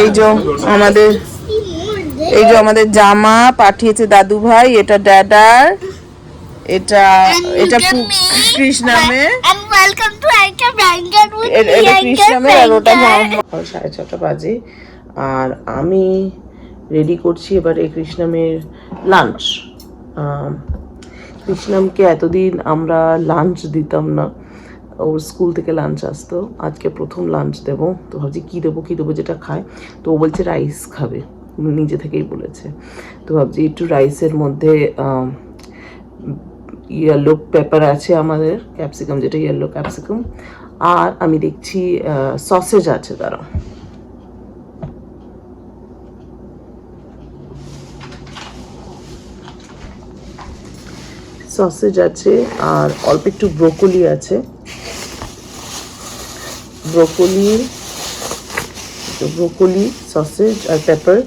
এই যে আমাদের এই যে আমাদের জামা পাঠিয়েছে দাদু ভাই এটা ড্যাডার এটা এটা with এটা কৃষ্ণামের আর ওটা সাড়ে ছটা বাজে। আর আমি রেডি করছি এবারে কৃষ্ণামের লাঞ্চ কৃষ্ণামকে এতদিন আমরা লাঞ্চ দিতাম না। ওর স্কুল থেকে লাঞ্চ আসতো। আজকে প্রথম লাঞ্চ দেবো। তো ভাবছি কী দেবো কী দেবো যেটা খায় তো ও বলছে রাইস খাবে। নিজে থেকেই বলেছে। তো ভাবছি একটু রাইসের মধ্যে ইয়েলো পেপার আছে আমাদের ক্যাপসিকাম যেটা ইয়েলো ক্যাপসিকাম আর আমি দেখছি সসেজ আছে তারা সসেজ আছে আর অল্প একটু ব্রোকলি আছে। ব্রোকলি ব্রোকলি, সসেজ আর পেপার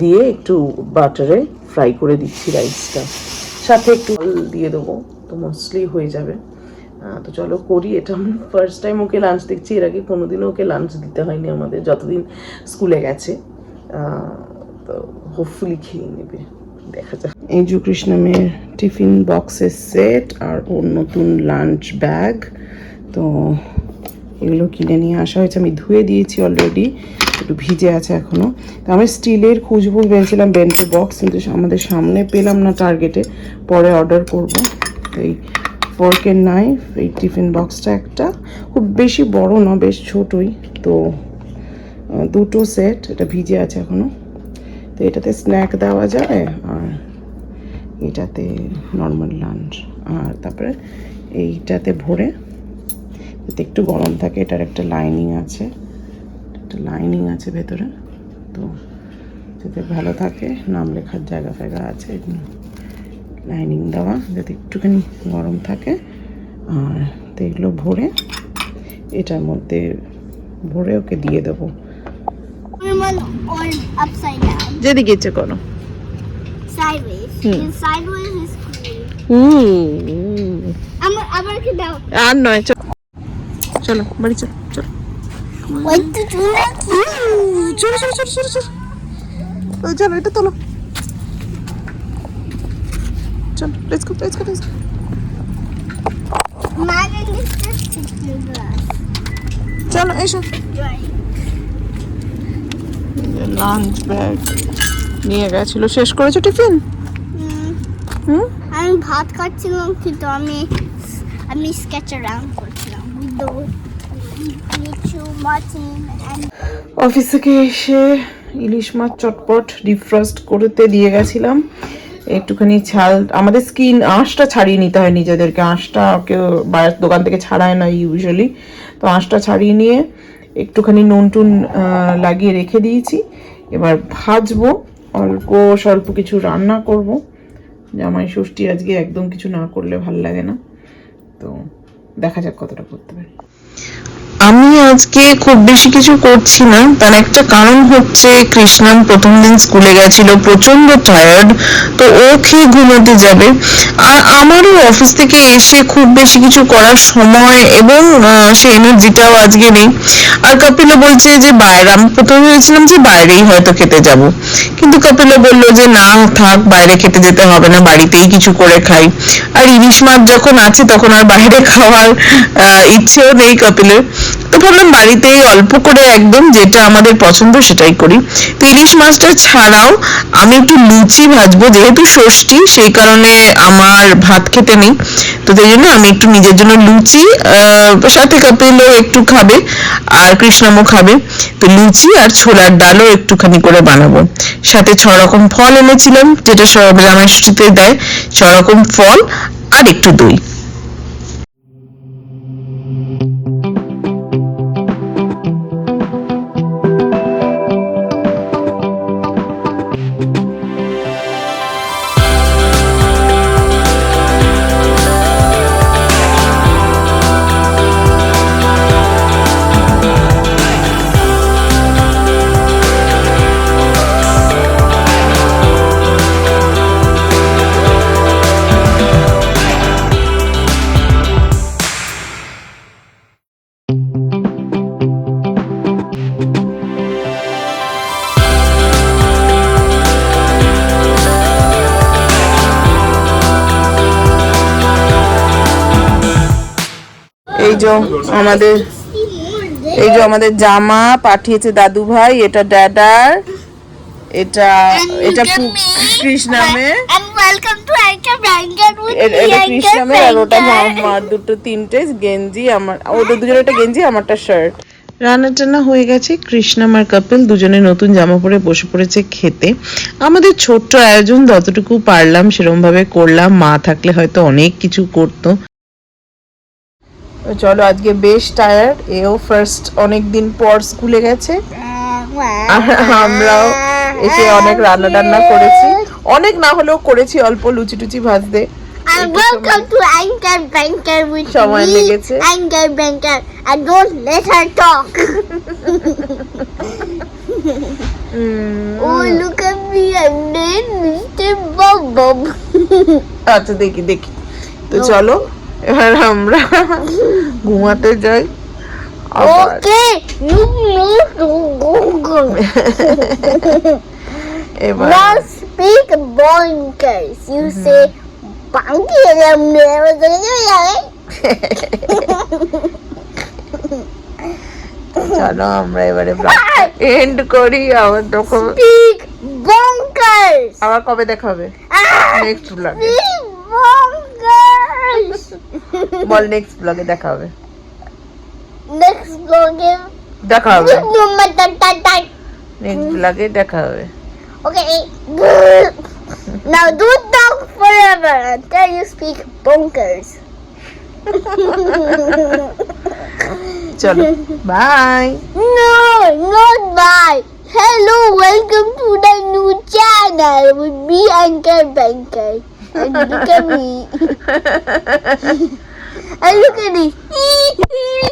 দিয়ে একটু বাটারে ফ্রাই করে দিচ্ছি রাইসটা। সাথে একটু দিয়ে দেবো, তো মোস্টলি হয়ে যাবে। তো চলো করি, এটা আমি ফার্স্ট টাইম ওকে লাঞ্চ দেখছি, এর আগে কোনোদিনও ওকে লাঞ্চ দিতে হয়নি আমাদের, যতদিন স্কুলে গেছে। তো হোপফুলি খেয়ে নেবে। দেখা যাক। এই যে কৃষ্ণমের টিফিন বক্সের সেট আর ওর নতুন লাঞ্চ ব্যাগ তো এগুলো কিনে নিয়ে আসা হয়েছে। আমি ধুয়ে দিয়েছি অলরেডি একটু ভিজে আছে এখনও তো আমি স্টিলের খুঁজবো ভেবেছিলাম বেন্টের বক্স কিন্তু আমাদের সামনে পেলাম না টার্গেটে পরে অর্ডার করব। এই ফর্কের নাইফ এই টিফিন বক্সটা একটা। খুব বেশি বড় না, বেশ ছোটই। তো দুটো সেট এটা ভিজে আছে এখনও তো এটাতে স্ন্যাক দেওয়া যায় আর এটাতে নর্মাল লাঞ্চ আর তারপরে এইটাতে ভরে যাতে একটু গরম থাকে, এটার একটা লাইনিং আছে, একটা লাইনিং আছে ভেতরে। তো যাতে ভালো থাকে, নাম লেখার জায়গা ফায়গা আছে লাইনিং দেওয়া, যাতে একটুখানি গরম থাকে। আর তো এগুলো ভরে, এটার মধ্যে ভরে ওকে দিয়ে দেবো। Normal or upside down. যেদিকে ইচ্ছে করো Sideways. Hmm. Sideways is cool. আমার আবার কি দাও আর নয় চলো চলো বাড়ি চলো চলো ওই তো চুলা চলো চলো চলো চলো চলো ওই চলো এটা তোলো চলো let's go let's go let's go Mine is just chicken glass. চলো এসো. লাঞ্চ ব্যাগ নিয়ে গেছিল। শেষ করেছ টিফিন? হুম, আমি ভাত খাচ্ছিলাম কিন্তু আমি আমি স্কেচ করছিলাম। And অফিস থেকে এসে ইলিশ মাছ চটপট ডিফ্রস্ট করতে দিয়ে গেছিলাম। একটুখানি ছাল আমাদের স্কিন আঁশটা ছাড়িয়ে নিতে হয় নিজেদেরকে। আঁশটা কেউ বাইরের দোকান থেকে ছাড়ায় না ইউজুয়ালি তো আঁশটা ছাড়িয়ে নিয়ে একটুখানি নুন টুন লাগিয়ে রেখে দিয়েছি। এবার ভাজবো, অল্প স্বল্প কিছু রান্না করব। জামাই ষষ্ঠী আজকে একদম কিছু না করলে ভালো লাগে না। তো দেখা যাক কতটা করতে পারি। আমি আজকে খুব বেশি কিছু করছি না। তার একটা কারণ হচ্ছে কৃষ্ণাম প্রথম দিন স্কুলে গেছিল প্রচণ্ড টায়ার্ড তো ও খেয়ে ঘুমোতে যাবে। আমারও অফিস থেকে এসে খুব বেশি কিছু করার সময় এবং সে এনার্জিটাও আজকে নেই। আর কপিলও বলছে যে, বাইরে, আমি প্রথমে ভেবেছিলাম যে, বাইরেই হয়তো খেতে যাব। কিন্তু কপিলও বলল যে, না, থাক, বাইরে খেতে যেতে হবে না, বাড়িতেই কিছু করে খাই। আর ইলিশ মাছ যখন আছে, তখন আর বাইরে খাওয়ার ইচ্ছেও নেই কপিলের। ভাবলাম বাড়িতেই অল্প করে একদম যেটা আমাদের পছন্দ সেটাই করি। ইলিশ মাছটা ছাড়াও আমি একটু লুচি ভাজবো, যেহেতু ষষ্ঠী, সেই কারণে আমার ভাত খেতে নেই। তো সেই জন্য আমি একটু নিজের জন্য লুচি সাথে কপিলও একটু খাবে, আর কৃষ্ণমও খাবে। তো লুচি আর ছোলার ডালও একটুখানি করে বানাবো। সাথে ছ রকম ফল এনেছিলাম, যেটা সব জামাই দেয়। ছ রকম ফল আর একটু দই। এই যে আমাদের এই যে আমাদের জামা পাঠিয়েছে দাদু ভাই এটা ড্যাডার এটা এটা কৃষ্ণামের এ- এটা Priyanka আর ওটা Blanket. দুটো তিনটে গেঞ্জি আমার ওদের দুজনের একটা গেঞ্জি আমারটা শার্ট রান্না টান্না হয়ে গেছে কৃষ্ণাম আর কাপিল দুজনে নতুন জামা পরে বসে পড়েছে খেতে। আমাদের ছোট্ট আয়োজন যতটুকু পারলাম সেরকম ভাবে করলাম। মা থাকলে হয়তো অনেক কিছু করতো। চলো আজকে বেশ টায়ার্ড এও ফার্স্ট অনেক দিন পর স্কুলে গেছে। আর আমরাও এসে অনেক রান্না টান্না করেছি। অনেক না হলেও করেছি অল্প লুচি টুচি ভাজতে। সময় লেগেছে। Oh, Bob. আচ্ছা দেখি দেখি। তো চলো এবার আমরা ঘুমাতে যাই। চলো আমরা এবারে এন্ড করি আবার তখন আবার কবে দেখাবে নেক্সট speak bonkers. বল নেক্সট ব্লগে দেখা হবে Next vlog. দেখা হবে No matter that. নেক্সট ব্লগে দেখা হবে Okay. Now don't talk forever until you speak bonkers. চলো bye No, not bye. Hello, welcome to the new channel with me, Anchor Banker. And look at me. and look at me.